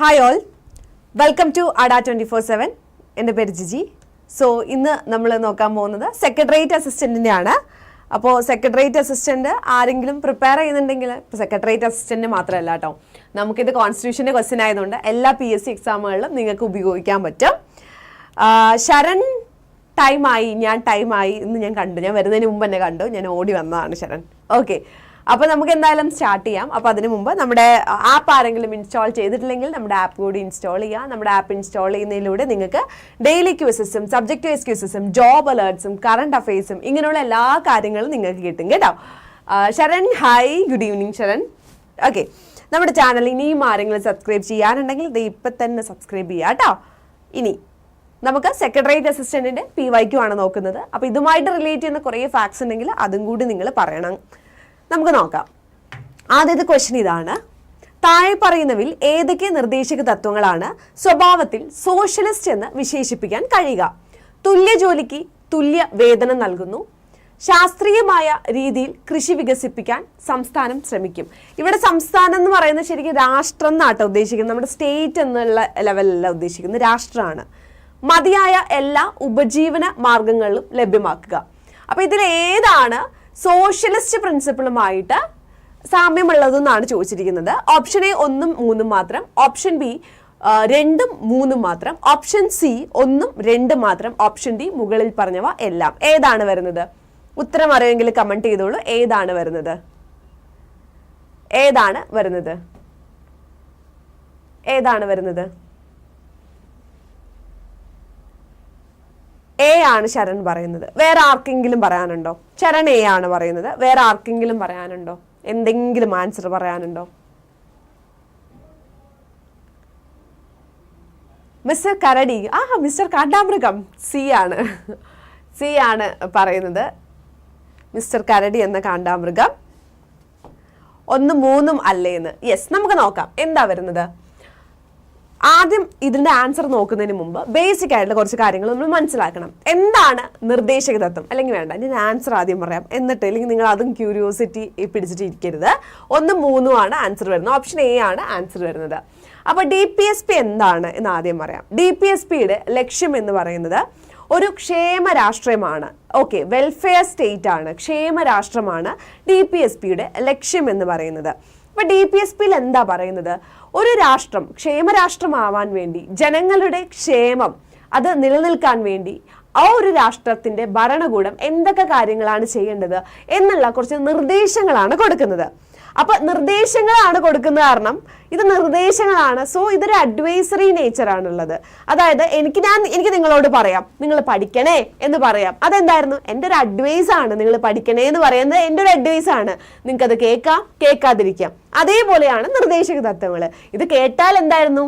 Hi all welcome to അഡ twenty four seven എന്റെ പേര് ജിജി. സോ ഇന്ന് നമ്മൾ നോക്കാൻ പോകുന്നത് സെക്രട്ടേറിയറ്റ് അസിസ്റ്റന്റിന്റെ ആണ് അപ്പോൾ സെക്രട്ടേറിയറ്റ് അസിസ്റ്റന്റ് ആരെങ്കിലും പ്രിപ്പയർ ചെയ്യുന്നുണ്ടെങ്കിൽ ഇപ്പോൾ സെക്രട്ടേറിയറ്റ് അസിസ്റ്റന്റ് മാത്രമല്ല കേട്ടോ നമുക്കിത് കോൺസ്റ്റിറ്റ്യൂഷന്റെ ക്വസ്റ്റ്യൻ ആയതുകൊണ്ട് എല്ലാ പി എസ് സി എക്സാമുകളിലും നിങ്ങൾക്ക് ഉപയോഗിക്കാൻ പറ്റും. ശരൺ ടൈമായി ഞാൻ ടൈമായി ഇന്ന് ഞാൻ കണ്ടു. ഞാൻ വരുന്നതിന് മുമ്പ് തന്നെ കണ്ടു. ഞാൻ ഓടി വന്നതാണ് ശരൺ. ഓക്കെ അപ്പോൾ നമുക്ക് എന്തായാലും സ്റ്റാർട്ട് ചെയ്യാം. അപ്പോൾ അതിന് മുമ്പ് നമ്മുടെ ആപ്പ് ആരെങ്കിലും ഇൻസ്റ്റാൾ ചെയ്തിട്ടില്ലെങ്കിൽ നമ്മുടെ ആപ്പ് കൂടി ഇൻസ്റ്റാൾ ചെയ്യുക. നമ്മുടെ ആപ്പ് ഇൻസ്റ്റാൾ ചെയ്യുന്നതിലൂടെ നിങ്ങൾക്ക് ഡെയിലി ക്യൂസസും സബ്ജക്ട് വൈസ് ക്യൂസസും ജോബ് അലേർട്സും കറണ്ട് അഫയേഴ്സും ഇങ്ങനെയുള്ള എല്ലാ കാര്യങ്ങളും നിങ്ങൾക്ക് കിട്ടും കേട്ടോ. Sharan hi good evening Sharan. Okay നമ്മുടെ ചാനൽ ഇനിയും ആരെങ്കിലും സബ്സ്ക്രൈബ് ചെയ്യാനുണ്ടെങ്കിൽ ഇത് ഇപ്പം തന്നെ സബ്സ്ക്രൈബ് ചെയ്യുക കേട്ടോ. ഇനി നമുക്ക് സെക്രട്ടേറിയറ്റ് അസിസ്റ്റന്റിന്റെ പി വൈക്യു ആണ് നോക്കുന്നത്. അപ്പോൾ ഇതുമായിട്ട് റിലേറ്റ് ചെയ്യുന്ന കുറേ ഫാക്ട്സ് ഉണ്ടെങ്കിൽ അതും കൂടി നിങ്ങൾ പറയണം. നമുക്ക് നോക്കാം. ആദ്യത്തെ ക്വസ്റ്റ്യൻ ഇതാണ്. താഴെ പറയുന്നവിൽ ഏതൊക്കെ നിർദ്ദേശക തത്വങ്ങളാണ് സ്വഭാവത്തിൽ സോഷ്യലിസ്റ്റ് എന്ന് വിശേഷിപ്പിക്കാൻ കഴിയുക? തുല്യ ജോലിക്ക് തുല്യ വേതനം നൽകുന്നു. ശാസ്ത്രീയമായ രീതിയിൽ കൃഷി വികസിപ്പിക്കാൻ സംസ്ഥാനം ശ്രമിക്കും. ഇവിടെ സംസ്ഥാനം എന്ന് പറയുന്നത് ശരിക്കും രാഷ്ട്രം എന്നാട്ടോ ഉദ്ദേശിക്കുന്നത്. നമ്മുടെ സ്റ്റേറ്റ് എന്നുള്ള ലെവലല്ല ഉദ്ദേശിക്കുന്നത്. രാഷ്ട്രമാണ്. മതിയായ എല്ലാ ഉപജീവന മാർഗങ്ങളിലും ലഭ്യമാക്കുക. അപ്പൊ ഇതിൽ ഏതാണ് സോഷ്യലിസ്റ്റ് പ്രിൻസിപ്പിളുമായിട്ട് സാമ്യമുള്ളതെന്നാണ് ചോദിച്ചിരിക്കുന്നത്. ഓപ്ഷൻ എ ഒന്നും മൂന്നും മാത്രം. ഓപ്ഷൻ ബി രണ്ടും മൂന്നും മാത്രം. ഓപ്ഷൻ സി ഒന്നും രണ്ടും മാത്രം. ഓപ്ഷൻ ഡി മുകളിൽ പറഞ്ഞവ എല്ലാം. ഏതാണ് വരുന്നത്? ഉത്തരം അറിയുമെങ്കിൽ കമന്റ് ചെയ്തോളൂ. ഏതാണ് വരുന്നത്? ഏതാണ് വരുന്നത്? ഏതാണ് വരുന്നത്? എ ആണ് ശരൺ പറയുന്നത്. വേറെ ആർക്കെങ്കിലും പറയാനുണ്ടോ? ശരൺ എ ആണ് പറയുന്നത്. വേറെ ആർക്കെങ്കിലും പറയാനുണ്ടോ? എന്തെങ്കിലും ആൻസർ പറയാനുണ്ടോ? മിസ്റ്റർ കരടി. ആ മിസ്റ്റർ കാട്ടാമൃഗം. സി ആണ്. സി ആണ് പറയുന്നത്. മിസ്റ്റർ കരടി എന്ന കാണ്ടാമൃഗം ഒന്ന് മൂന്നും അല്ലേന്ന്. യെസ് നമുക്ക് നോക്കാം. എന്താ വരുന്നത്? ആദ്യം ഇതിന്റെ ആൻസർ നോക്കുന്നതിന് മുമ്പ് ബേസിക് ആയിട്ടുള്ള കുറച്ച് കാര്യങ്ങൾ നമ്മൾ മനസ്സിലാക്കണം. എന്താണ് നിർദ്ദേശക തത്വം? അല്ലെങ്കിൽ വേണ്ട ഞാൻ ആൻസർ ആദ്യം പറയാം. എന്നിട്ട് അല്ലെങ്കിൽ നിങ്ങൾ അതും ക്യൂരിയോസിറ്റി പിടിച്ചിട്ട് ഇരിക്കരുത്. ഒന്ന് മൂന്നും ആണ് ആൻസർ വരുന്നത്. ഓപ്ഷൻ എ ആണ് ആൻസർ വരുന്നത്. അപ്പോൾ ഡി പി എസ് പി എന്താണ് എന്ന് ആദ്യം പറയാം. ഡി പി എസ് പിയുടെ ലക്ഷ്യം എന്ന് പറയുന്നത് ഒരു ക്ഷേമ രാഷ്ട്രമാണ് ഓക്കെ വെൽഫെയർ സ്റ്റേറ്റ് ആണ്. ക്ഷേമ രാഷ്ട്രമാണ് ഡി പി എസ് പിയുടെ ലക്ഷ്യം എന്ന് പറയുന്നത്. അപ്പോൾ ഡി പി എസ് പിയിൽ എന്താ പറയുന്നത്? ഒരു രാഷ്ട്രം ക്ഷേമരാഷ്ട്രമാവാൻ വേണ്ടി ജനങ്ങളുടെ ക്ഷേമം അത് നിലനിൽക്കാൻ വേണ്ടി ആ ഒരു രാഷ്ട്രത്തിന്റെ ഭരണകൂടം എന്തൊക്കെ കാര്യങ്ങളാണ് ചെയ്യേണ്ടത് എന്നുള്ള കുറച്ച് നിർദ്ദേശങ്ങളാണ് കൊടുക്കുന്നത്. അപ്പൊ നിർദ്ദേശങ്ങളാണ് കൊടുക്കുന്ന കാരണം ഇത് നിർദ്ദേശങ്ങളാണ്. സോ ഇതൊരു അഡ്വൈസറി നേച്ചർ ആണുള്ളത്. അതായത് എനിക്ക് ഞാൻ എനിക്ക് നിങ്ങളോട് പറയാം. നിങ്ങൾ പഠിക്കണേ എന്ന് പറയാം. അതെന്തായിരുന്നു? എന്റെ ഒരു അഡ്വൈസ് ആണ് നിങ്ങൾ പഠിക്കണേ എന്ന് പറയുന്നത് എന്റെ ഒരു അഡ്വൈസ് ആണ്. നിങ്ങൾക്കത് കേൾക്കാം കേൾക്കാതിരിക്കാം. അതേപോലെയാണ് നിർദ്ദേശക തത്വങ്ങൾ ഇത് കേട്ടാൽ എന്തായിരുന്നു?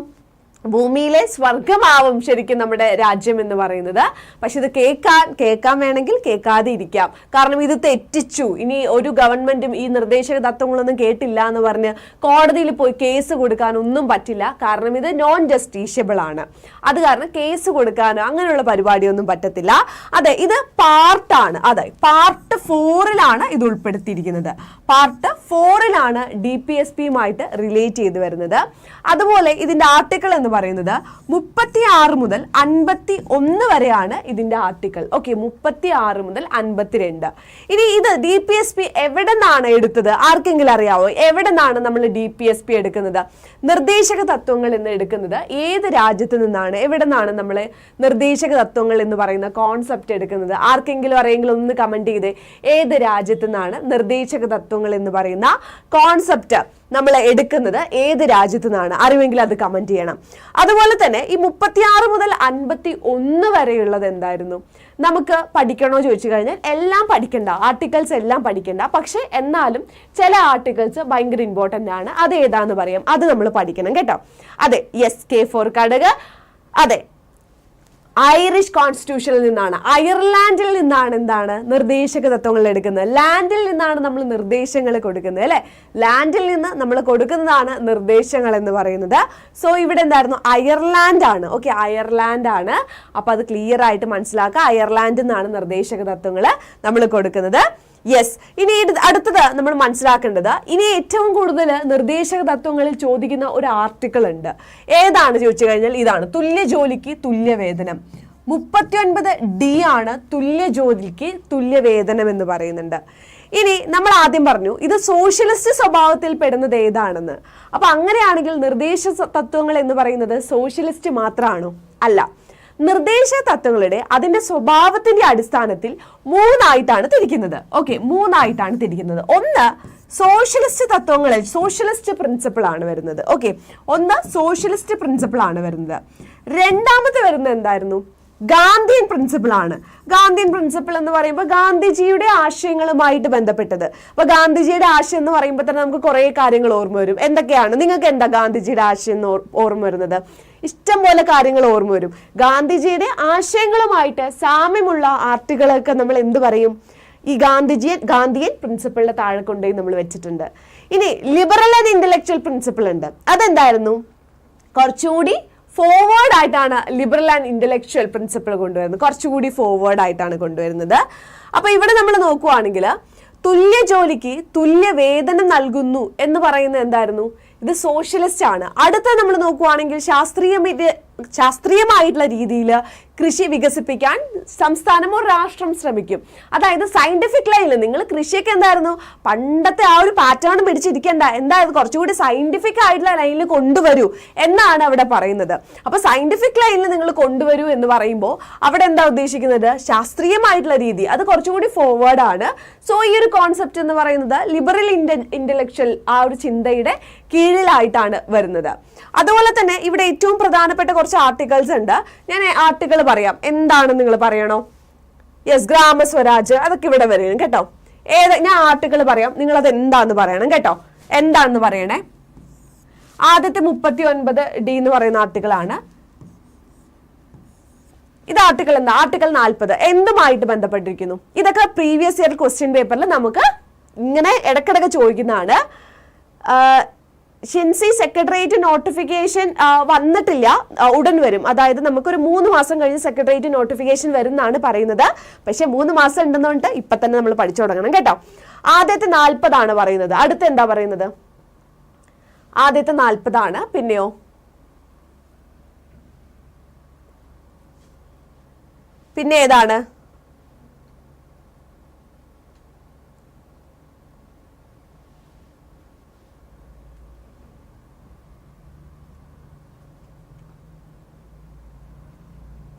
ഭൂമിയിലെ സ്വർഗമാവും ശരിക്കും നമ്മുടെ രാജ്യം എന്ന് പറയുന്നത്. പക്ഷെ ഇത് കേൾക്കാൻ കേൾക്കാൻ വേണമെങ്കിൽ കേൾക്കാതെ ഇരിക്കാം. കാരണം ഇത് തെറ്റിച്ചു. ഇനി ഒരു ഗവൺമെന്റും ഈ നിർദ്ദേശക തത്വങ്ങളൊന്നും കേട്ടില്ല എന്ന് പറഞ്ഞ് കോടതിയിൽ പോയി കേസ് കൊടുക്കാൻ ഒന്നും പറ്റില്ല. കാരണം ഇത് നോൺ ജസ്റ്റീഷ്യബിൾ ആണ്. അത് കാരണം കേസ് കൊടുക്കാനോ അങ്ങനെയുള്ള പരിപാടിയൊന്നും പറ്റത്തില്ല. അതെ ഇത് പാർട്ടാണ് അതെ പാർട്ട് ഫോറിലാണ് ഇത് ഉൾപ്പെടുത്തിയിരിക്കുന്നത്. പാർട്ട് ഫോറിലാണ് ഡി പി എസ് പിയുമായിട്ട് റിലേറ്റ് ചെയ്ത് വരുന്നത്. അതുപോലെ ഇതിന്റെ ആർട്ടിക്കിൾ എന്ന് പറയുന്നത് മുപ്പത്തി ആറ് മുതൽ അൻപത്തി ഒന്ന് വരെയാണ് ഇതിന്റെ ആർട്ടിക്കിൾ. ഓക്കെ മുപ്പത്തി ആറ് മുതൽ അൻപത്തിരണ്ട്. ഇനി ഇത് ഡി പി എസ് പി എവിടെ നിന്നാണ് എടുത്തത്? ആർക്കെങ്കിലും അറിയാവോ? എവിടെ നിന്നാണ് നമ്മൾ ഡി പി എസ് പി എടുക്കുന്നത്? നിർദ്ദേശക തത്വങ്ങൾ എന്ന് എടുക്കുന്നത് ഏത് രാജ്യത്ത് നിന്നാണ്? എവിടെ നിന്നാണ് നമ്മൾ നിർദ്ദേശക തത്വങ്ങൾ എന്ന് പറയുന്ന കോൺസെപ്റ്റ് എടുക്കുന്നത്? ആർക്കെങ്കിലും അറിയെങ്കിലും ഒന്ന് കമന്റ് ചെയ്ത്. ഏത് രാജ്യത്തു നിന്നാണ് നിർദ്ദേശക തത്വങ്ങൾ എന്ന് പറയുന്ന കോൺസെപ്റ്റ് നമ്മൾ എടുക്കുന്നത് ഏത് രാജ്യത്തു നിന്നാണ് അറിവെങ്കിൽ അത് കമന്റ് ചെയ്യണം. അതുപോലെ തന്നെ ഈ മുപ്പത്തിയാറ് മുതൽ അൻപത്തി ഒന്ന് വരെയുള്ളത് എന്തായിരുന്നു? നമുക്ക് പഠിക്കണോ ചോദിച്ചു കഴിഞ്ഞാൽ എല്ലാം പഠിക്കണ്ട. ആർട്ടിക്കിൾസ് എല്ലാം പഠിക്കണ്ട. പക്ഷെ എന്നാലും ചില ആർട്ടിക്കിൾസ് ഭയങ്കര ഇമ്പോർട്ടന്റ് ആണ്. അത് ഏതാന്ന് പറയാം. അത് നമ്മൾ പഠിക്കണം കേട്ടോ. അതെ എസ് കെ ഫോർ കടക്. അതെ ഐറിഷ് കോൺസ്റ്റിറ്റ്യൂഷനിൽ നിന്നാണ്. അയർലാൻഡിൽ നിന്നാണ് എന്താണ് നിർദ്ദേശക തത്വങ്ങൾ എടുക്കുന്നത്. ലാൻഡിൽ നിന്നാണ് നമ്മൾ നിർദ്ദേശങ്ങൾ കൊടുക്കുന്നത് അല്ലെ? ലാൻഡിൽ നിന്ന് നമ്മൾ കൊടുക്കുന്നതാണ് നിർദ്ദേശങ്ങൾ എന്ന് പറയുന്നത്. സോ ഇവിടെ എന്തായിരുന്നു? അയർലാൻഡ് ആണ്. ഓക്കെ അയർലാൻഡ് ആണ്. അപ്പൊ അത് ക്ലിയർ ആയിട്ട് മനസ്സിലാക്കുക. അയർലാൻഡിൽ നിന്നാണ് നിർദ്ദേശക തത്വങ്ങൾ നമ്മൾ കൊടുക്കുന്നത്. യെസ് ഇനി അടുത്തത് നമ്മൾ മനസ്സിലാക്കേണ്ടത് ഇനി ഏറ്റവും കൂടുതൽ നിർദ്ദേശക തത്വങ്ങളിൽ ചോദിക്കുന്ന ഒരു ആർട്ടിക്കിൾ ഉണ്ട്. ഏതാണ് ചോദിച്ചു കഴിഞ്ഞാൽ ഇതാണ്. തുല്യ ജോലിക്ക് തുല്യ വേതനം. മുപ്പത്തിയൊൻപത് ഡി ആണ് തുല്യ ജോലിക്ക് തുല്യ വേതനം എന്ന് പറയുന്നുണ്ട്. ഇനി നമ്മൾ ആദ്യം പറഞ്ഞു ഇത് സോഷ്യലിസ്റ്റ് സ്വഭാവത്തിൽ പെടുന്നത് ഏതാണെന്ന്. അപ്പൊ അങ്ങനെയാണെങ്കിൽ നിർദ്ദേശ തത്വങ്ങൾ എന്ന് പറയുന്നത് സോഷ്യലിസ്റ്റ് മാത്രമാണോ അല്ല. നിർദ്ദേശ തത്വങ്ങളുടെ അതിന്റെ സ്വഭാവത്തിന്റെ അടിസ്ഥാനത്തിൽ മൂന്നായിട്ടാണ് തിരിക്കുന്നത്. ഓക്കെ മൂന്നായിട്ടാണ് തിരിക്കുന്നത്. ഒന്ന് സോഷ്യലിസ്റ്റ് തത്വങ്ങളിൽ സോഷ്യലിസ്റ്റ് പ്രിൻസിപ്പിൾ ആണ് വരുന്നത്. ഓക്കെ ഒന്ന് സോഷ്യലിസ്റ്റ് പ്രിൻസിപ്പിൾ ആണ് വരുന്നത്. രണ്ടാമത്തെ വരുന്നത് എന്തായിരുന്നു? ഗാന്ധിയൻ പ്രിൻസിപ്പിൾ ആണ്. ഗാന്ധിയൻ പ്രിൻസിപ്പിൾ എന്ന് പറയുമ്പോൾ ഗാന്ധിജിയുടെ ആശയങ്ങളുമായിട്ട് ബന്ധപ്പെട്ടത്. അപ്പൊ ഗാന്ധിജിയുടെ ആശയം എന്ന് പറയുമ്പോൾ തന്നെ നമുക്ക് കുറെ കാര്യങ്ങൾ ഓർമ്മ വരും. എന്തൊക്കെയാണ്? നിങ്ങൾക്ക് എന്താ ഗാന്ധിജിയുടെ ആശയം ഓർമ്മ വരുന്നത്? ഇഷ്ടം പോലെ കാര്യങ്ങൾ ഓർമ്മ വരും. ഗാന്ധിജിയുടെ ആശയങ്ങളുമായിട്ട് സാമ്യമുള്ള ആർട്ടുകളൊക്കെ നമ്മൾ എന്ത് പറയും? ഈ ഗാന്ധിജിയൻ ഗാന്ധിയൻ പ്രിൻസിപ്പിളിന്റെ താഴെ കൊണ്ടുപോയി നമ്മൾ വെച്ചിട്ടുണ്ട്. ഇനി ലിബറൽ ആൻഡ് ഇന്റലക്ച്വൽ പ്രിൻസിപ്പിൾ ഉണ്ട്. അതെന്തായിരുന്നു? കുറച്ചുകൂടി ഫോർവേഡ് ആയിട്ടാണ് ലിബറൽ ആൻഡ് ഇന്റലക്ച്വൽ പ്രിൻസിപ്പിൾ കൊണ്ടുവരുന്നത്. കുറച്ചുകൂടി ഫോർവേഡ് ആയിട്ടാണ് കൊണ്ടുവരുന്നത്. അപ്പൊ ഇവിടെ നമ്മൾ നോക്കുവാണെങ്കിൽ തുല്യ ജോലിക്ക് തുല്യ വേതനം നൽകുന്നു എന്ന് പറയുന്നത് എന്തായിരുന്നു? ഇത് സോഷ്യലിസ്റ്റ് ആണ്. അടുത്ത നമ്മൾ നോക്കുവാണെങ്കിൽ ശാസ്ത്രീയ ശാസ്ത്രീയമായിട്ടുള്ള രീതിയിൽ കൃഷി വികസിപ്പിക്കാൻ സംസ്ഥാനമോ രാഷ്ട്രം ശ്രമിക്കും. അതായത് സയന്റിഫിക് ലൈനിൽ നിങ്ങൾ കൃഷിയൊക്കെ എന്തായിരുന്നു? പണ്ടത്തെ ആ ഒരു പാറ്റേൺ പിടിച്ചിരിക്കേണ്ട. എന്തായത് കുറച്ചുകൂടി സയന്റിഫിക് ആയിട്ടുള്ള ലൈനിൽ കൊണ്ടുവരൂ എന്നാണ് അവിടെ പറയുന്നത്. അപ്പൊ സയന്റിഫിക് ലൈനിൽ നിങ്ങൾ കൊണ്ടുവരൂ എന്ന് പറയുമ്പോൾ അവിടെ എന്താ ഉദ്ദേശിക്കുന്നത്? ശാസ്ത്രീയമായിട്ടുള്ള രീതി. അത് കുറച്ചുകൂടി ഫോർവേഡ് ആണ്. സോ ഈ ഒരു കോൺസെപ്റ്റ് എന്ന് പറയുന്നത് ലിബറൽ ഇന്റലക്ച്വൽ ആ ഒരു ചിന്തയുടെ കീഴിലായിട്ടാണ് വരുന്നത്. അതുപോലെ തന്നെ ഇവിടെ ഏറ്റവും പ്രധാനപ്പെട്ട കുറച്ച് ആർട്ടിക്കിൾസ് ഉണ്ട്. ഞാൻ ആർട്ടിക്കിൾ പറയാം. എന്താണ് നിങ്ങൾ പറയണോ? യെസ് ഗ്രാമസ്വരാജ് അതൊക്കെ ഇവിടെ വരും കേട്ടോ. ഏത് ഞാൻ ആർട്ടിക്കിൾ പറയാം. നിങ്ങൾ അത് എന്താന്ന് പറയണം കേട്ടോ. എന്താന്ന് പറയണേ? ആദ്യത്തെ മുപ്പത്തി ഒൻപത് ഡി എന്ന് പറയുന്ന ആർട്ടിക്കിളാണ് ഇത് ആർട്ടിക്കിൾ എന്താ? ആർട്ടിക്കിൾ നാൽപ്പത് എന്തുമായിട്ട് ബന്ധപ്പെട്ടിരിക്കുന്നു? ഇതൊക്കെ പ്രീവിയസ് ഇയർ ക്വസ്റ്റ്യൻ പേപ്പറിൽ നമുക്ക് ഇങ്ങനെ ഇടക്കിടക്ക് ചോദിക്കുന്നതാണ്. ഷിൻസി സെക്രട്ടേറിയറ്റ് നോട്ടിഫിക്കേഷൻ വന്നിട്ടില്ല. ഉടൻ വരും. അതായത് നമുക്കൊരു മൂന്ന് മാസം കഴിഞ്ഞ് സെക്രട്ടേറിയറ്റ് നോട്ടിഫിക്കേഷൻ വരുന്നാണ് പറയുന്നത്. പക്ഷെ മൂന്ന് മാസം ഉണ്ടെന്ന് പറഞ്ഞിട്ട് ഇപ്പൊ തന്നെ നമ്മൾ പഠിച്ചു തുടങ്ങണം കേട്ടോ. ആദ്യത്തെ നാൽപ്പതാണ് പറയുന്നത്. അടുത്ത എന്താ പറയുന്നത്? ആദ്യത്തെ നാൽപ്പതാണ്. പിന്നെയോ? പിന്നെ ഏതാണ്?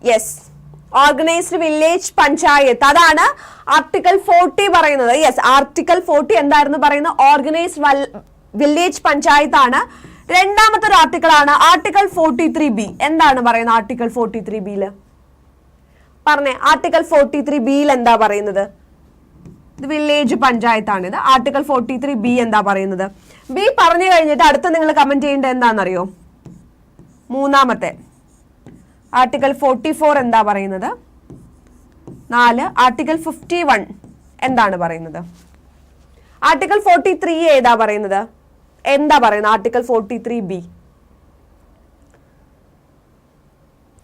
യെസ് ഓർഗനൈസ്ഡ് വില്ലേജ് പഞ്ചായത്ത് അതാണ് ആർട്ടിക്കൽ ഫോർട്ടി പറയുന്നത്. യെസ് ആർട്ടിക്കൽ ഫോർട്ടി എന്തായിരുന്നു പറയുന്നത് ഓർഗനൈസ്ഡ് വില്ലേജ് പഞ്ചായത്ത് ആണ്. രണ്ടാമത്തെ ഒരു ആർട്ടിക്കിൾ ആണ്. ആർട്ടിക്കൽ ഫോർട്ടി ത്രീ ബി എന്താണ് പറയുന്നത് ആർട്ടിക്കൽ ഫോർട്ടി ത്രീ ബിയിൽ പറഞ്ഞേ ആർട്ടിക്കൽ ഫോർട്ടി ത്രീ ബിയിൽ എന്താ പറയുന്നത്? ഇത് വില്ലേജ് പഞ്ചായത്താണ് ഇത്. ആർട്ടിക്കൽ ഫോർട്ടി ത്രീ ബി എന്താ പറയുന്നത്? ബി പറഞ്ഞു കഴിഞ്ഞിട്ട് അടുത്ത നിങ്ങൾ കമന്റ് ചെയ്യേണ്ടത് എന്താണെന്നറിയോ? മൂന്നാമത്തെ. ആർട്ടിക്കൽ ഫോർട്ടി ഫോർ എന്താ പറയുന്നത്? നാല് ആർട്ടിക്കൽ ഫിഫ്റ്റി വൺ എന്താണ് പറയുന്നത്? ആർട്ടിക്കൽ ഫോർട്ടി ത്രീ ഏതാ പറയുന്നത്? എന്താ പറയുന്നത് article forty three B?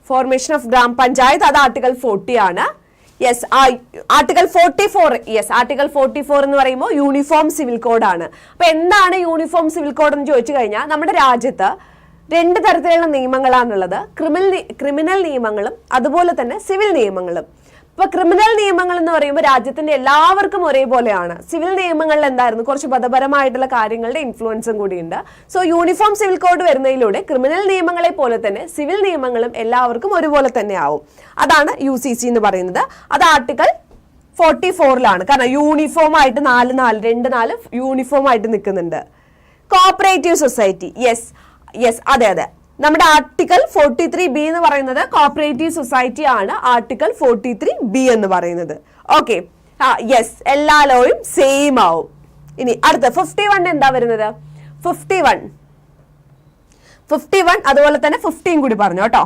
Formation of gram panchayat അത് ആർട്ടിക്കൽ ഫോർട്ടി ആണ്. Yes article forty four yes article forty four എന്ന് പറയുമ്പോൾ യൂണിഫോം സിവിൽ കോഡാണ് അപ്പൊ എന്താണ് യൂണിഫോം സിവിൽ കോഡ് എന്ന് ചോദിച്ചു കഴിഞ്ഞാൽ നമ്മുടെ രാജ്യത്ത് രണ്ട് തരത്തിലുള്ള നിയമങ്ങളാണുള്ളത്. ക്രിമിനൽ ക്രിമിനൽ നിയമങ്ങളും അതുപോലെ തന്നെ സിവിൽ നിയമങ്ങളും. ഇപ്പൊ ക്രിമിനൽ നിയമങ്ങൾ എന്ന് പറയുമ്പോൾ രാജ്യത്തിന്റെ എല്ലാവർക്കും ഒരേപോലെയാണ്. സിവിൽ നിയമങ്ങളിൽ എന്തായിരുന്നു? കുറച്ച് മതപരമായിട്ടുള്ള കാര്യങ്ങളുടെ ഇൻഫ്ലുവൻസും കൂടിയുണ്ട്. സോ യൂണിഫോം സിവിൽ കോഡ് വരുന്നതിലൂടെ ക്രിമിനൽ നിയമങ്ങളെ പോലെ തന്നെ സിവിൽ നിയമങ്ങളും എല്ലാവർക്കും ഒരുപോലെ തന്നെ ആവും. അതാണ് യു സി സി എന്ന് പറയുന്നത്. അത് ആർട്ടിക്കൽ ഫോർട്ടി ഫോറിലാണ് കാരണം യൂണിഫോം ആയിട്ട് നാല് നാല് രണ്ട് നാല് യൂണിഫോം ആയിട്ട് നിൽക്കുന്നുണ്ട്. കോപ്പറേറ്റീവ് സൊസൈറ്റി യെസ് യെസ് അതെ അതെ. നമ്മുടെ ആർട്ടിക്കൽ ഫോർട്ടി ത്രീ ബി എന്ന് പറയുന്നത് കോപ്പറേറ്റീവ് സൊസൈറ്റി ആണ് ആർട്ടിക്കൽ ഫോർട്ടി ത്രീ ബി എന്ന് പറയുന്നത്. ഓക്കെ ആ യെസ് എല്ലാ ലോയും സെയിം ആവും. ഇനി അടുത്ത ഫിഫ്റ്റി വൺ എന്താ വരുന്നത്? ഫിഫ്റ്റി വൺ ഫിഫ്റ്റി വൺ അതുപോലെ തന്നെ ഫിഫ്റ്റീൻ കൂടി പറഞ്ഞു കേട്ടോ.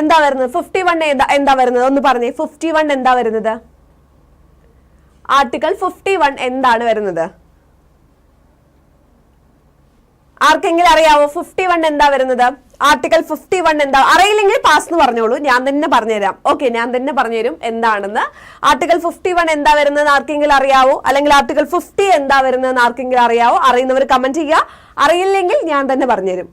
എന്താ വരുന്നത്? ഫിഫ്റ്റി വൺ എന്താ എന്താ വരുന്നത്? ഒന്ന് പറഞ്ഞേ. ഫിഫ്റ്റി വൺ എന്താ വരുന്നത്? ആർട്ടിക്കൽ ഫിഫ്റ്റി വൺ എന്താണ് വരുന്നത്? ആർക്കെങ്കിലും അറിയാവോ ഫിഫ്റ്റി വൺ എന്താ വരുന്നത്? ആർട്ടിക്കൽ ഫിഫ്റ്റി വൺ എന്താ? അറിയില്ലെങ്കിൽ പാസ് എന്ന് പറഞ്ഞോളൂ. ഞാൻ തന്നെ പറഞ്ഞുതരാം. ഓക്കെ ഞാൻ തന്നെ പറഞ്ഞുതരും എന്താണെന്ന്. ആർട്ടിക്കൽ ഫിഫ്റ്റി വൺ എന്താ വരുന്നത് ആർക്കെങ്കിലും അറിയാവോ? അല്ലെങ്കിൽ ആർട്ടിക്കൽ ഫിഫ്റ്റി എന്താ വരുന്നത് ആർക്കെങ്കിലും അറിയാവോ? അറിയുന്നവർ കമന്റ് ചെയ്യുക. അറിയില്ലെങ്കിൽ ഞാൻ തന്നെ പറഞ്ഞുതരും.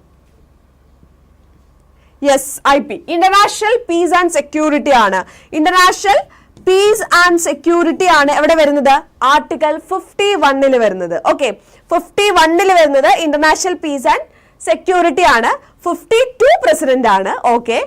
Yes I P international peace and security ആണ്. ഇന്റർനാഷണൽ പീസ് ആൻഡ് സെക്യൂരിറ്റി ആണ് എവിടെ വരുന്നത്? ആർട്ടിക്കൽ ഫിഫ്റ്റി വണ്ണിൽ വരുന്നത്. ഓക്കെ ഫിഫ്റ്റി വണ്ണിൽ വരുന്നത് ഇന്റർനാഷണൽ പീസ് ആൻഡ് സെക്യൂരിറ്റി ആണ്. ഫിഫ്റ്റി ടു പ്രസിഡന്റ് ആണ്. Okay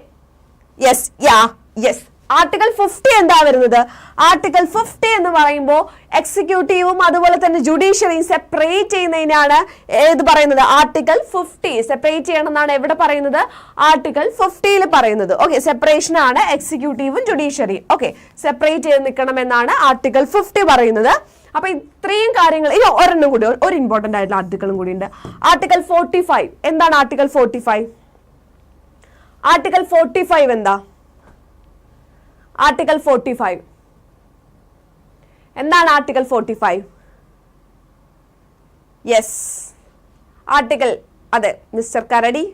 yes yeah yes article fifty എന്താ വരുന്നത്? ആർട്ടിക്കൽ ഫിഫ്റ്റി എന്ന് പറയുമ്പോൾ എക്സിക്യൂട്ടീവും അതുപോലെ തന്നെ ജുഡീഷ്യറിയും സെപ്പറേറ്റ് ചെയ്യുന്നതിനാണ് ഏത് പറയുന്നത്. ആർട്ടിക്കൽ ഫിഫ്റ്റി സെപ്പറേറ്റ് ചെയ്യണം എന്നാണ് എവിടെ പറയുന്നത്? ആർട്ടിക്കൽ ഫിഫ്റ്റിയിൽ പറയുന്നത്. ഓക്കെ സെപ്പറേഷൻ ആണ് എക്സിക്യൂട്ടീവും ജുഡീഷ്യറിയും ഓക്കെ സെപ്പറേറ്റ് ചെയ്ത് നിൽക്കണം എന്നാണ് ആർട്ടിക്കൽ ഫിഫ്റ്റി പറയുന്നത്. അപ്പൊ ഇത്രയും കാര്യങ്ങൾ ഇനി ഒരെണ്ണം കൂടി ഒരു ഇമ്പോർട്ടന്റ് ആയിട്ടുള്ള ആർട്ടിക്കിളും കൂടി ഉണ്ട്. ആർട്ടിക്കൽ ഫോർട്ടി ഫൈവ് എന്താണ് article forty five article forty five എന്താ? ആർട്ടിക്കൽ ഫോർട്ടി ഫൈവ് എന്താണ് article forty five yes article അതെ മിസ്റ്റർ കരടി.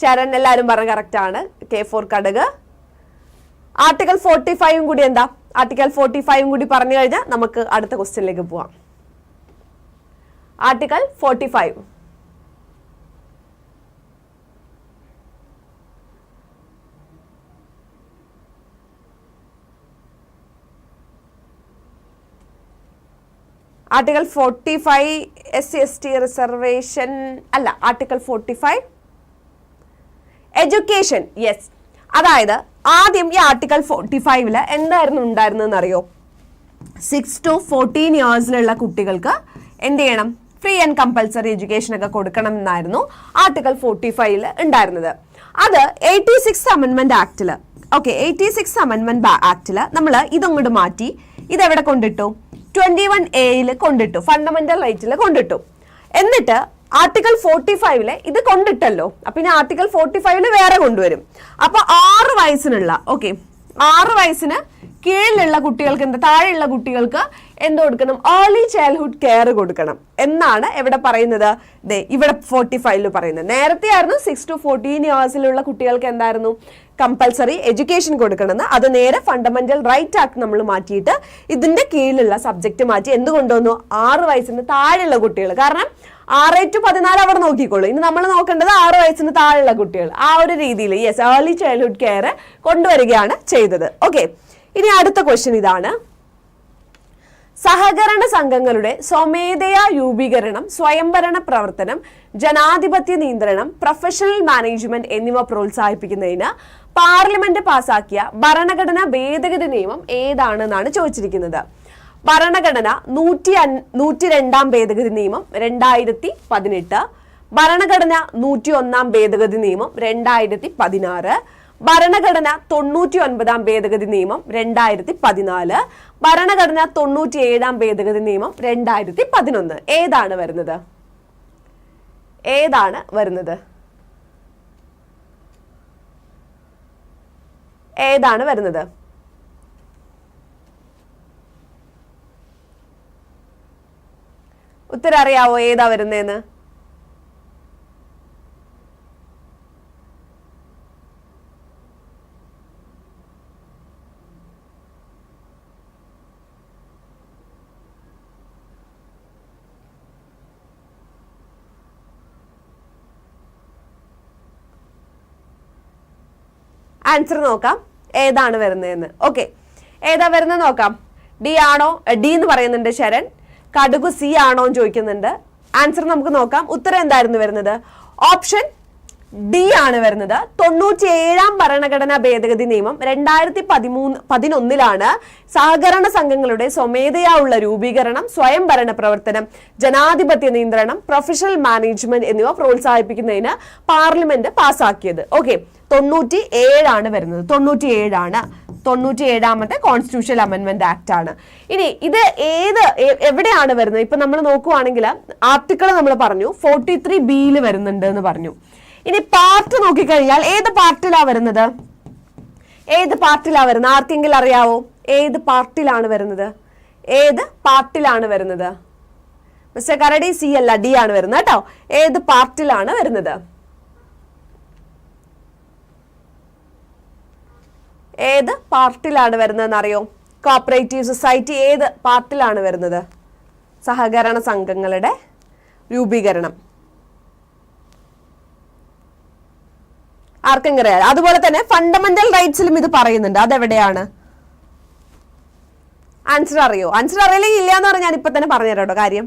ശരൺ എല്ലാവരും പറഞ്ഞ കറക്റ്റ് ആണ്. കെ ഫോർ കടക്. ആർട്ടിക്കൽ ഫോർട്ടി ഫൈവും കൂടി എന്താ? ആർട്ടിക്കൽ ഫോർട്ടി ഫൈവും കൂടി പറഞ്ഞു കഴിഞ്ഞാൽ നമുക്ക് അടുത്ത ക്വസ്റ്റ്യനിലേക്ക് പോവാം. Article forty five article forty five S C S T reservation അല്ല article forty five education yes അതായത് ആദ്യം ഈ ആർട്ടിക്കൽ ഫോർട്ടി ഫൈവിൽ എന്തായിരുന്നു ഉണ്ടായിരുന്നതെന്ന് അറിയോ സിക്സ് ടു ഫോർട്ടീൻ ഇയേഴ്സിലുള്ള കുട്ടികൾക്ക് എന്ത് ചെയ്യണം? ഫ്രീ ആൻഡ് കമ്പൽസറി എഡ്യൂക്കേഷൻ ഒക്കെ കൊടുക്കണം എന്നായിരുന്നു ആർട്ടിക്കൽ ഫോർട്ടി ഫൈവിൽ ഉണ്ടായിരുന്നത്. അത് എയ്റ്റി സിക്സ് അമെൻമെന്റ് ആക്ടിൽ ഓക്കെ എയ്റ്റി സിക്സ് അമെൻമെന്റ് ആക്ടിൽ നമ്മൾ ഇതങ്ങോട്ട് മാറ്റി. ഇതെവിടെ കൊണ്ടിട്ടു? ട്വന്റി വൺ എയിൽ കൊണ്ടിട്ടു ഫണ്ടമെന്റൽ റൈറ്റിൽ കൊണ്ടിട്ടു. എന്നിട്ട് ആർട്ടിക്കൽ ഫോർട്ടി ഫൈവിൽ ഇത് കൊണ്ടിട്ടല്ലോ. അപ്പൊ ഇനി ആർട്ടിക്കൽ ഫോർട്ടി ഫൈവിൽ വേറെ കൊണ്ടുവരും. അപ്പൊ ആറ് വയസ്സിനുള്ള ഓക്കെ ആറ് വയസ്സിന് കീഴിലുള്ള കുട്ടികൾക്ക് എന്താ താഴെയുള്ള കുട്ടികൾക്ക് എന്ത് കൊടുക്കണം? ഏർലി ചൈൽഡ്ഹുഡ് കെയർ കൊടുക്കണം. എന്നാണ് എവിടെ പറയുന്നത്? ദേ ഇവിടെ ഫോർട്ടി ഫൈവിൽ പറയുന്നത്. നേരത്തെ ആയിരുന്നു സിക്സ് ടു ഫോർട്ടീൻ ഇയേഴ്സിലുള്ള കുട്ടികൾക്ക് എന്തായിരുന്നു? കമ്പൽസറി എഡ്യൂക്കേഷൻ കൊടുക്കണമെന്ന്. അത് നേരെ ഫണ്ടമെന്റൽ റൈറ്റ് ആക്ട് നമ്മൾ മാറ്റിയിട്ട് ഇതിന്റെ കീഴിലുള്ള സബ്ജക്റ്റ് മാറ്റി എന്ത് കൊണ്ടുവന്നു ആറ് വയസ്സിന് താഴെയുള്ള കുട്ടികൾ. കാരണം ആറ് ടു പതിനാല് അവിടെ നോക്കിക്കോളൂ. ഇനി നമ്മൾ നോക്കേണ്ടത് ആറ് വയസ്സിന് താഴെയുള്ള കുട്ടികൾ. ആ ഒരു രീതിയിൽ യെസ് ഏർലി ചൈൽഡ്ഹുഡ് കെയർ കൊണ്ടുവരികയാണ് ചെയ്തത്. ഓക്കെ ഇനി അടുത്ത ക്വസ്റ്റ്യൻ ഇതാണ്. സഹകരണ സംഘങ്ങളുടെ സ്വമേധയാ രൂപീകരണം സ്വയംഭരണ പ്രവർത്തനം ജനാധിപത്യ നിയന്ത്രണം പ്രൊഫഷണൽ മാനേജ്മെന്റ് എന്നിവ പ്രോത്സാഹിപ്പിക്കുന്നതിന് പാർലമെന്റ് പാസാക്കിയ ഭരണഘടനാ ഭേദഗതി നിയമം ഏതാണെന്നാണ് ചോദിച്ചിരിക്കുന്നത്. ഭരണഘടന നൂറ്റി നൂറ്റി രണ്ടാം ഭേദഗതി നിയമം രണ്ടായിരത്തി പതിനെട്ട്. ഭരണഘടന നൂറ്റി ഒന്നാം ഭേദഗതി നിയമം രണ്ടായിരത്തി പതിനാറ്. ഭരണഘടന തൊണ്ണൂറ്റി ഒൻപതാം ഭേദഗതി നിയമം രണ്ടായിരത്തി പതിനാല്. ഭരണഘടന തൊണ്ണൂറ്റി ഏഴാം ഭേദഗതി നിയമം രണ്ടായിരത്തി പതിനൊന്ന്. ഏതാണ് വരുന്നത്? ഏതാണ് വരുന്നത്? ഏതാണ് വരുന്നത്? ഉത്തരം അറിയാവോ ഏതാ വരുന്നതെന്ന് ആൻസർ നോക്കാം. ഏതാണ് വരുന്നതെന്ന് ഓക്കെ ഏതാ വരുന്നത് നോക്കാം. ഡി ആണോ? ഡി എന്ന് പറയുന്നുണ്ട് ശരൺ. കടുകു സി ആണോ എന്ന് ചോദിക്കുന്നുണ്ട്. ആൻസർ നമുക്ക് നോക്കാം. ഉത്തരം എന്തായിരുന്നു വരുന്നത്? ഓപ്ഷൻ ഡി ആണ് വരുന്നത്. തൊണ്ണൂറ്റി ഏഴാം ഭരണഘടനാ ഭേദഗതി നിയമം രണ്ടായിരത്തി പതിമൂന്ന് പതിനൊന്നിലാണ് സഹകരണ സംഘങ്ങളുടെ സ്വമേധയാ ഉള്ള രൂപീകരണം സ്വയംഭരണ പ്രവർത്തനം ജനാധിപത്യ നിയന്ത്രണം പ്രൊഫഷണൽ മാനേജ്മെന്റ് എന്നിവ പ്രോത്സാഹിപ്പിക്കുന്നതിന് പാർലമെന്റ് പാസാക്കിയത്. ഓക്കെ തൊണ്ണൂറ്റി ഏഴാണ് വരുന്നത്. തൊണ്ണൂറ്റി ഏഴാണ് തൊണ്ണൂറ്റി ഏഴാമത്തെ കോൺസ്റ്റിറ്റ്യൂഷൻ അമെന്റ്മെന്റ് ആക്ട് ആണ്. ഇനി ഇത് ഏത് എവിടെയാണ് വരുന്നത്? ഇപ്പൊ നമ്മൾ നോക്കുവാണെങ്കിൽ ആർട്ടിക്കിൾ നമ്മൾ പറഞ്ഞു ഫോർട്ടി ത്രീ ബിയിൽ വരുന്നുണ്ട് എന്ന് പറഞ്ഞു. ഇനി പാർട്ട് നോക്കിക്കഴിഞ്ഞാൽ ഏത് പാർട്ടിലാ വരുന്നത്? ഏത് പാർട്ടിലാ വരുന്നത്? ആർക്കെങ്കിലും അറിയാവോ? ഏത് പാർട്ടിലാണ് വരുന്നത്? ഏത് പാർട്ടിലാണ് വരുന്നത്? മിസ്റ്റർ കരടി സി അല്ല ഡി ആണ് വരുന്നത് കേട്ടോ. ഏത് പാർട്ടിലാണ് വരുന്നത്? ഏത് പാർട്ടിലാണ് വരുന്നതെന്ന് അറിയോ കോപ്പറേറ്റീവ് സൊസൈറ്റി ഏത് പാർട്ടിലാണ് വരുന്നത്? സഹകരണ സംഘങ്ങളുടെ രൂപീകരണം. ആർക്കെങ്കിലും അറിയാം. അതുപോലെ തന്നെ ഫണ്ടമെന്റൽ റൈറ്റ്സിലും ഇത് പറയുന്നുണ്ട്. അതെവിടെയാണ്? ആൻസർ അറിയോ? ആൻസർ അറിയില്ലെങ്കിൽ ഇല്ല എന്ന് പറഞ്ഞാൽ ഞാൻ ഇപ്പൊ തന്നെ പറഞ്ഞു കേട്ടോ കാര്യം?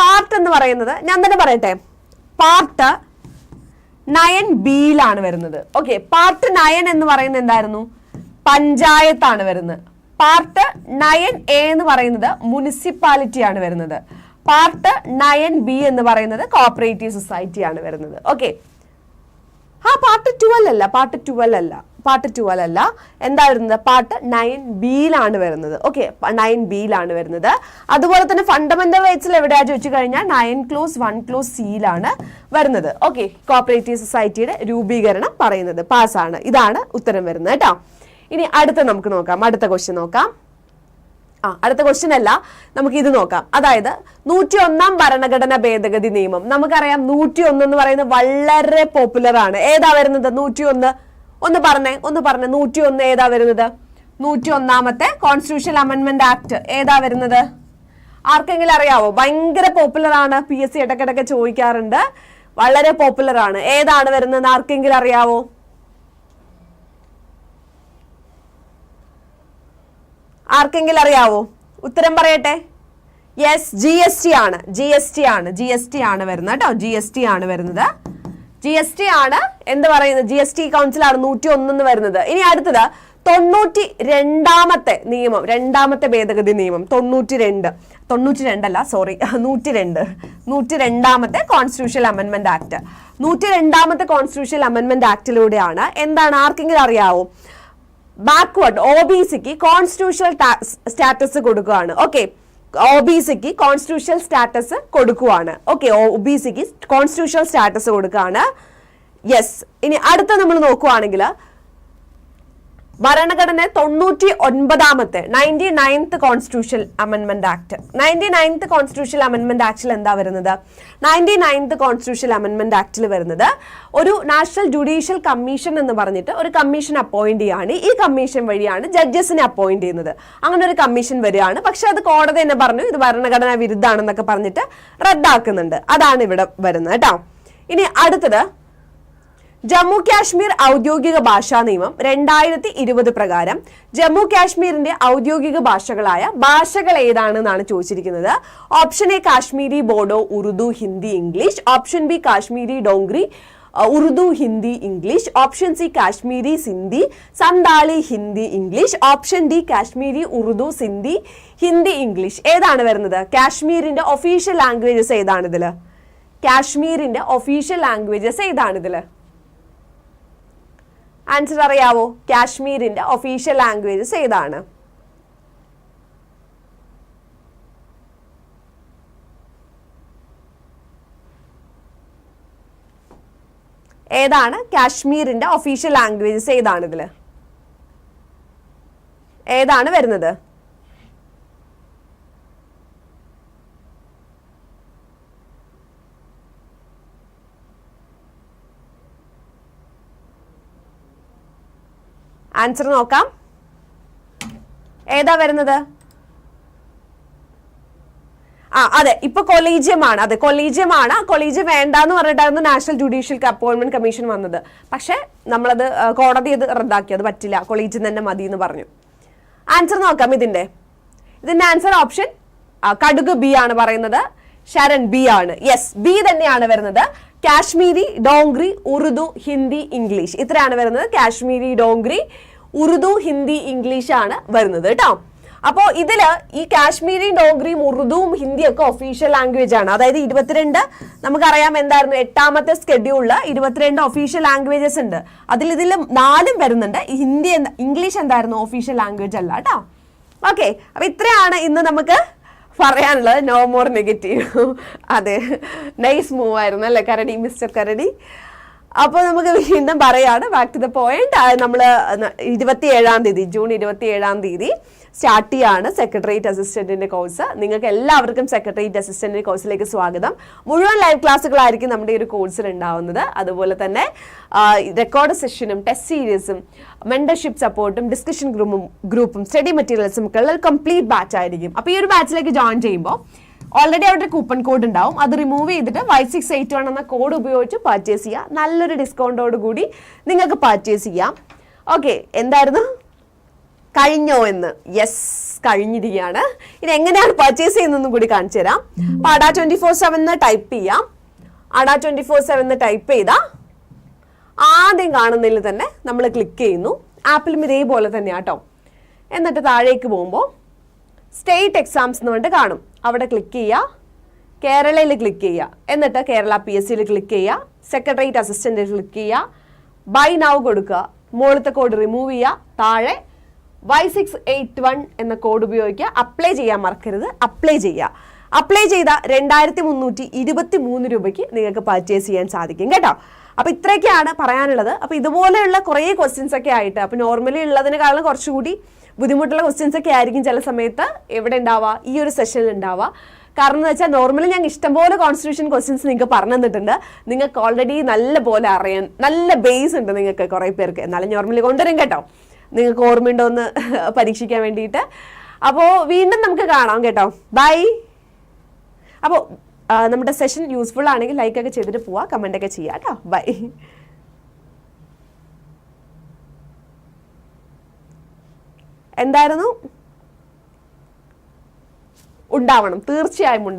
പാർട്ട് എന്ന് പറയുന്നത് ഞാൻ തന്നെ പറയട്ടെ. പാർട്ട് നയൻ ബിയിലാണ് വരുന്നത്. ഓക്കെ പാർട്ട് നയൻ എന്ന് പറയുന്നത് എന്തായിരുന്നു? പഞ്ചായത്താണ് വരുന്നത്. പാർട്ട് നയൻ എ എന്ന് പറയുന്നത് മുനിസിപ്പാലിറ്റിയാണ് വരുന്നത്. പാർട്ട് നയൻ ബി എന്ന് പറയുന്നത് കോപ്പറേറ്റീവ് സൊസൈറ്റി ആണ് വരുന്നത്. ഓക്കെ ആ പാർട്ട് ട്വൽവ് അല്ല പാർട്ട് ട്വൽവ് അല്ല പാർട്ട് ട്വൽവ് അല്ല. എന്താ വരുന്നത്? പാർട്ട് നയൻ ബിയിലാണ് വരുന്നത്. ഓക്കെ നയൻ ബിയിലാണ് വരുന്നത്. അതുപോലെ തന്നെ ഫണ്ടമെന്റൽ റൈറ്റ്സിൽ എവിടെയാ ചോദിച്ചു കഴിഞ്ഞാൽ നയൻ ക്ലോസ് വൺ ക്ലോസ് സിയിലാണ് വരുന്നത്. ഓക്കെ കോപ്പറേറ്റീവ് സൊസൈറ്റിയുടെ രൂപീകരണം പറയുന്നത്. പാസ്സാണ് ഇതാണ് ഉത്തരം വരുന്നത് കേട്ടോ. ഇനി അടുത്ത നമുക്ക് നോക്കാം. അടുത്ത ക്വസ്റ്റ്യൻ നോക്കാം. ആ അടുത്ത ക്വസ്റ്റ്യൻ അല്ല. നമുക്ക് ഇത് നോക്കാം. അതായത് നൂറ്റി ഒന്നാം ഭരണഘടന ഭേദഗതി നിയമം. നമുക്കറിയാം നൂറ്റി ഒന്ന് എന്ന് പറയുന്നത് വളരെ പോപ്പുലർ ആണ്. ഏതാ വരുന്നത്? നൂറ്റി ഒന്ന് ഒന്ന് പറഞ്ഞേ ഒന്ന് പറഞ്ഞേ. നൂറ്റി ഒന്ന് ഏതാ വരുന്നത്? നൂറ്റി ഒന്നാമത്തെ കോൺസ്റ്റിറ്റ്യൂഷൻ അമെന്റ്മെന്റ് ആക്ട് ഏതാ വരുന്നത്? ആർക്കെങ്കിലും അറിയാവോ? ഭയങ്കര പോപ്പുലർ ആണ്. പി എസ് സി ഇടയ്ക്കിടയ്ക്ക് ചോദിക്കാറുണ്ട്. വളരെ പോപ്പുലർ ആണ്. ഏതാണ് വരുന്നത് ആർക്കെങ്കിലും അറിയാവോ? ആർക്കെങ്കിലും അറിയാവോ? ഉത്തരം പറയട്ടെ. യെസ് ജി എസ് ടി ആണ്. ജി എസ് ടി ആണ്. ജി എസ് ടി ആണ് വരുന്നത് കേട്ടോ. ജി എസ് ടി ആണ് വരുന്നത്. ജി എസ് ടി ആണ് എന്ത് പറയുന്നത്? ജി എസ് ടി കൗൺസിലാണ് നൂറ്റി ഒന്നെന്ന് വരുന്നത്. ഇനി അടുത്തത് തൊണ്ണൂറ്റി രണ്ടാമത്തെ നിയമം രണ്ടാമത്തെ ഭേദഗതി നിയമം തൊണ്ണൂറ്റി രണ്ട് തൊണ്ണൂറ്റി രണ്ടല്ല സോറി നൂറ്റി രണ്ട് നൂറ്റി രണ്ടാമത്തെ കോൺസ്റ്റിറ്റ്യൂഷൻ അമെൻമെന്റ് ആക്ട് നൂറ്റി രണ്ടാമത്തെ കോൺസ്റ്റിറ്റ്യൂഷൻ അമെൻമെന്റ് ആക്ടിലൂടെയാണ് എന്താണ്? ആർക്കെങ്കിലും അറിയാവോ? ബാക്ക്വേർഡ് ഒ ബി സിക്ക് കോൺസ്റ്റിറ്റ്യൂഷണൽ സ്റ്റാറ്റസ് കൊടുക്കുകയാണ് ഓക്കെ ഒ ബി സിക്ക് കോൺസ്റ്റിറ്റ്യൂഷണൽ സ്റ്റാറ്റസ് കൊടുക്കുകയാണ് ഓക്കെ ഒ ബി സിക്ക് കോൺസ്റ്റിറ്റ്യൂഷണൽ സ്റ്റാറ്റസ് കൊടുക്കുകയാണ് യെസ് ഇനി അടുത്ത നമ്മൾ നോക്കുവാണെങ്കിൽ ഭരണഘടന തൊണ്ണൂറ്റി ഒൻപതാമത്തെ നയന്റി നയൻത്ത് കോൺസ്റ്റിറ്റ്യൂഷൻ അമെൻമെന്റ് ആക്ട് നയന്റി നയൻത്ത് കോൺസ്റ്റിറ്റ്യൂഷൻ അമെൻമെന്റ് ആക്ടിൽ എന്താ വരുന്നത്? നയന്റി നയൻത്ത് കോൺസ്റ്റിറ്റ്യൂഷൻ അമെൻമെന്റ് ആക്ടിൽ വരുന്നത് ഒരു നാഷണൽ ജുഡീഷ്യൽ കമ്മീഷൻ എന്ന് പറഞ്ഞിട്ട് ഒരു കമ്മീഷൻ അപ്പോയിന്റ് ചെയ്യാണ്. ഈ കമ്മീഷൻ വഴിയാണ് ജഡ്ജസിനെ അപ്പോയിന്റ് ചെയ്യുന്നത്. അങ്ങനെ ഒരു കമ്മീഷൻ വരികയാണ്. പക്ഷെ അത് കോടതി തന്നെ പറഞ്ഞു ഇത് ഭരണഘടനാ വിരുദ്ധാണെന്നൊക്കെ പറഞ്ഞിട്ട് റദ്ദാക്കുന്നുണ്ട്. അതാണ് ഇവിടെ വരുന്നത് കേട്ടോ. ഇനി അടുത്തത് ജമ്മു കാശ്മീർ ഔദ്യോഗിക ഭാഷാ നിയമം രണ്ടായിരത്തി ഇരുപത് പ്രകാരം ജമ്മു കാശ്മീരിന്റെ ഔദ്യോഗിക ഭാഷകളായ ഭാഷകൾ ഏതാണെന്നാണ് ചോദിച്ചിരിക്കുന്നത്. Option A Kashmiri Bodo Urdu Hindi English. Option B Kashmiri Dogri Urdu Hindi English. Option C Kashmiri Sindhi Santali Hindi English. Option D Kashmiri Urdu Sindhi Hindi English. ഏതാണ് വരുന്നത്? കാശ്മീരിന്റെ ഒഫീഷ്യൽ ലാംഗ്വേജസ് ഏതാണിതിൽ കാശ്മീരിന്റെ ഒഫീഷ്യൽ ലാംഗ്വേജസ് ഏതാണിതിൽ ആൻസർ അറിയാവോ? കാശ്മീരിന്റെ official languages ഏതാണ് ഏതാണ്? കാശ്മീരിന്റെ official languages ഏതാണ് ഇതിൽ. ഏതാണ് വരുന്നത്? ആൻസർ നോക്കാം. ഏതാ വരുന്നത്? ആ അതെ ഇപ്പൊ കൊളീജിയമാണ് അതെ കൊളീജിയമാണ്. കൊളീജിയം വേണ്ടാന്ന് പറഞ്ഞിട്ടായിരുന്നു നാഷണൽ ജുഡീഷ്യൽ അപ്പോയിന്റ്മെന്റ് കമ്മീഷൻ വന്നത്. പക്ഷെ നമ്മളത് കോടതി അത് റദ്ദാക്കി അത് പറ്റില്ല. കൊളീജിയം തന്നെ മതി എന്ന് പറഞ്ഞു. ആൻസർ നോക്കാം ഇതിന്റെ. ഇതിന്റെ ആൻസർ ഓപ്ഷൻ കടുക് ബി ആണ് പറയുന്നത്. ശരൺ ബി ആണ്. യെസ് ബി തന്നെയാണ് വരുന്നത്. കാശ്മീരി ഡോംഗ്രി ഉറുദു ഹിന്ദി ഇംഗ്ലീഷ്. ഇത്രയാണ് വരുന്നത്. കാശ്മീരി ഡോങ്ക്രി ഉറുദു ഹിന്ദി ഇംഗ്ലീഷ് ആണ് വരുന്നത് കേട്ടോ. അപ്പോ ഇതിൽ ഈ കാശ്മീരി ഡോഗ്രിയും ഉറുദുവും ഹിന്ദിയും ഒക്കെ ഒഫീഷ്യൽ ലാംഗ്വേജ് ആണ്. അതായത് ഇരുപത്തിരണ്ട് നമുക്കറിയാം എന്തായിരുന്നു? എട്ടാമത്തെ സ്കെഡ്യൂളിൽ ഇരുപത്തിരണ്ട് ഒഫീഷ്യൽ ലാംഗ്വേജസ് ഉണ്ട്. അതിൽ ഇതിൽ നാലും വരുന്നുണ്ട്. ഹിന്ദി ഇംഗ്ലീഷ് എന്തായിരുന്നു? ഒഫീഷ്യൽ ലാംഗ്വേജ് അല്ല കേട്ടോ. ഓക്കെ അപ്പൊ ഇത്രയാണ് ഇന്ന് നമുക്ക് പറയാനുള്ളത്. നോ മോർ നെഗറ്റീവ് അതെ നൈസ് മൂവ് ആയിരുന്നു അല്ലേ? കരടി മിസ്റ്റർ കരടി. അപ്പോൾ നമുക്ക് വീണ്ടും പറയാണ് ബാക്ക് ടു ദ പോയിന്റ് നമ്മൾ ഇരുപത്തി ഏഴാം തീയതി ജൂൺ ഇരുപത്തി ഏഴാം തീയതി സ്റ്റാർട്ട് ചെയ്യാണ് സെക്രട്ടേറിയറ്റ് അസിസ്റ്റന്റിന്റെ കോഴ്സ് നിങ്ങൾക്ക് എല്ലാവർക്കും സെക്രട്ടേറിയറ്റ് അസിസ്റ്റന്റിന്റെ കോഴ്സിലേക്ക് സ്വാഗതം. മുഴുവൻ ലൈവ് ക്ലാസ്സുകളായിരിക്കും നമ്മുടെ ഈ ഒരു കോഴ്സിൽ ഉണ്ടാവുന്നത്. അതുപോലെ തന്നെ റെക്കോർഡ് സെഷനും ടെസ്റ്റ് സീരീസും മെന്റർഷിപ്പ് സപ്പോർട്ടും ഡിസ്കഷൻ ഗ്രൂപ്പും ഗ്രൂപ്പും സ്റ്റഡി മെറ്റീരിയൽസും ഒക്കെ ഉള്ള കംപ്ലീറ്റ് ബാച്ച് ആയിരിക്കും. അപ്പോൾ ഈ ഒരു ബാച്ചിലേക്ക് ജോയിൻ ചെയ്യുമ്പോൾ ഓൾറെഡി അവിടെ ഒരു കൂപ്പൺ കോഡ് ഉണ്ടാവും. അത് റിമൂവ് ചെയ്തിട്ട് വൈ സിക്സ് എയ്റ്റ് വൺ എന്ന കോഡ് ഉപയോഗിച്ച് പർച്ചേസ് ചെയ്യുക നല്ലൊരു ഡിസ്കൗണ്ടോട് കൂടി നിങ്ങൾക്ക് പർച്ചേസ് ചെയ്യാം. ഓക്കെ എന്തായിരുന്നു? കഴിഞ്ഞോ എന്ന്. യെസ് കഴിഞ്ഞിരിക്കുകയാണ്. ഇനി എങ്ങനെയാണ് പർച്ചേസ് ചെയ്യുന്നതെന്നും കൂടി കാണിച്ചു തരാം. അപ്പോൾ അടാ ട്വന്റി ഫോർ സെവൻ ടൈപ്പ് ചെയ്യാം. Adda twenty four seven type ചെയ്താൽ ആദ്യം കാണുന്നതിൽ തന്നെ നമ്മൾ ക്ലിക്ക് ചെയ്യുന്നു. ആപ്പിലും ഇതേപോലെ തന്നെയാട്ടോ എന്നിട്ട് താഴേക്ക് പോകുമ്പോൾ സ്റ്റേറ്റ് എക്സാംസ് എന്ന് പറഞ്ഞിട്ട് കാണും. അവിടെ ക്ലിക്ക് ചെയ്യുക. കേരളയിൽ ക്ലിക്ക് ചെയ്യുക. എന്നിട്ട് കേരള പി എസ് സിയിൽ ക്ലിക്ക് ചെയ്യുക. സെക്രട്ടേറിയറ്റ് അസിസ്റ്റന്റിൽ ക്ലിക്ക് ചെയ്യുക. ബൈ നൗ കൊടുക്കുക. മുകളിലത്തെ കോഡ് റിമൂവ് ചെയ്യുക. താഴെ വൈ സിക്സ് എയ്റ്റ് വൺ എന്ന കോഡ് ഉപയോഗിക്കുക. അപ്ലൈ ചെയ്യാൻ മറക്കരുത്. അപ്ലൈ ചെയ്യുക. അപ്ലൈ ചെയ്ത രണ്ടായിരത്തി മുന്നൂറ്റി ഇരുപത്തി മൂന്ന് രൂപയ്ക്ക് നിങ്ങൾക്ക് പർച്ചേസ് ചെയ്യാൻ സാധിക്കും കേട്ടോ. അപ്പോൾ ഇത്രയൊക്കെയാണ് പറയാനുള്ളത്. അപ്പോൾ ഇതുപോലെയുള്ള കുറേ ക്വസ്റ്റ്യൻസ് ഒക്കെ ആയിട്ട് അപ്പോൾ നോർമലി ഉള്ളതിനേക്കാളും കുറച്ചുകൂടി ബുദ്ധിമുട്ടുള്ള ക്വസ്റ്റ്യൻസ് ഒക്കെ ആയിരിക്കും ചില സമയത്ത് എവിടെ ഉണ്ടാവുക ഈ ഒരു സെഷനിൽ ഉണ്ടാവുക. കാരണം എന്ന് വെച്ചാൽ നോർമലി ഞങ്ങൾ ഇഷ്ടംപോലെ കോൺസ്റ്റിറ്റ്യൂഷൻ ക്വസ്റ്റ്യൻസ് നിങ്ങൾക്ക് പറഞ്ഞു തന്നിട്ടുണ്ട്. നിങ്ങൾക്ക് ഓൾറെഡി നല്ല പോലെ അറിയാൻ നല്ല ബേസ് ഉണ്ട് നിങ്ങൾക്ക് കുറേ പേർക്ക്. എന്നാലും നോർമലി കൊണ്ടുവരും കേട്ടോ. നിങ്ങൾക്ക് ഓർമ്മയുണ്ടോ എന്ന് പരീക്ഷിക്കാൻ വേണ്ടിയിട്ട്. അപ്പോൾ വീണ്ടും നമുക്ക് കാണാം കേട്ടോ. ബൈ അപ്പോൾ നമ്മുടെ സെഷൻ യൂസ്ഫുൾ ആണെങ്കിൽ ലൈക്കൊക്കെ ചെയ്തിട്ട് പോവാം കമന്റ് ഒക്കെ ചെയ്യാം കേട്ടോ. ബൈ എന്തായിരുന്നു? ഉണ്ടാവണം. തീർച്ചയായും